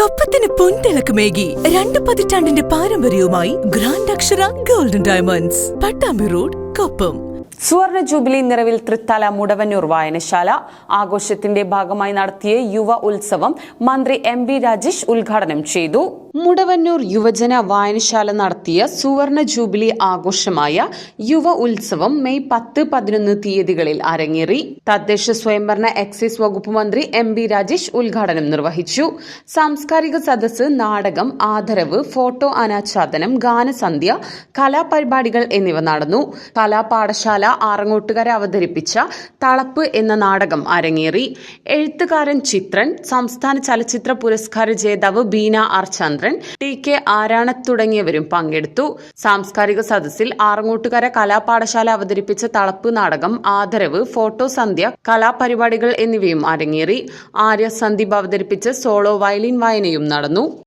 കൊപ്പത്തിന് പൊൻതിളക്കമേകി രണ്ട് പതിറ്റാണ്ടിന്റെ പാരമ്പര്യവുമായി grand Akshara golden diamonds Pattambi road Koppam. സുവർണ ജൂബിലി നിറവിൽ തൃത്തല മുടവന്നൂർ വായനശാല. ആഘോഷത്തിന്റെ ഭാഗമായി നടത്തിയ യുവ ഉത്സവം മന്ത്രി എം ബി രാജേഷ് ഉദ്ഘാടനം ചെയ്തു. മുടവന്നൂർ യുവജന വായനശാല നടത്തിയ സുവർണ ജൂബിലി ആഘോഷമായ യുവ ഉത്സവം മെയ് പത്ത് പതിനൊന്ന് തീയതികളിൽ അരങ്ങേറി. തദ്ദേശ സ്വയംഭരണ എക്സൈസ് വകുപ്പ് മന്ത്രി എം ബി രാജേഷ് ഉദ്ഘാടനം നിർവഹിച്ചു. സാംസ്കാരിക സദസ് നാടകം ആദരവ് ഫോട്ടോ അനാച്ഛാദനം ഗാനസന്ധ്യ കലാപരിപാടികൾ എന്നിവ നടന്നു. കലാപാഠശാല ആറങ്ങോട്ടുകര അവതരിപ്പിച്ച തളപ്പ് എന്ന നാടകം അരങ്ങേറി. എഴുത്തുകാരൻ ചിത്രൻ സംസ്ഥാന ചലച്ചിത്ര പുരസ്കാര ജേതാവ് ബീന ആർ ടി കെ ആരാണത്ത് തുടങ്ങിയവരും പങ്കെടുത്തു. സാംസ്കാരിക സദസ്സിൽ ആറങ്ങോട്ടുകര കലാപാഠശാല അവതരിപ്പിച്ച തളപ്പ് നാടകം ആദരവ് ഫോട്ടോ സന്ധ്യ കലാപരിപാടികൾ എന്നിവയും അരങ്ങേറി. ആര്യ സന്ദീപ് അവതരിപ്പിച്ച സോളോ വയലിൻ വായനയും നടന്നു.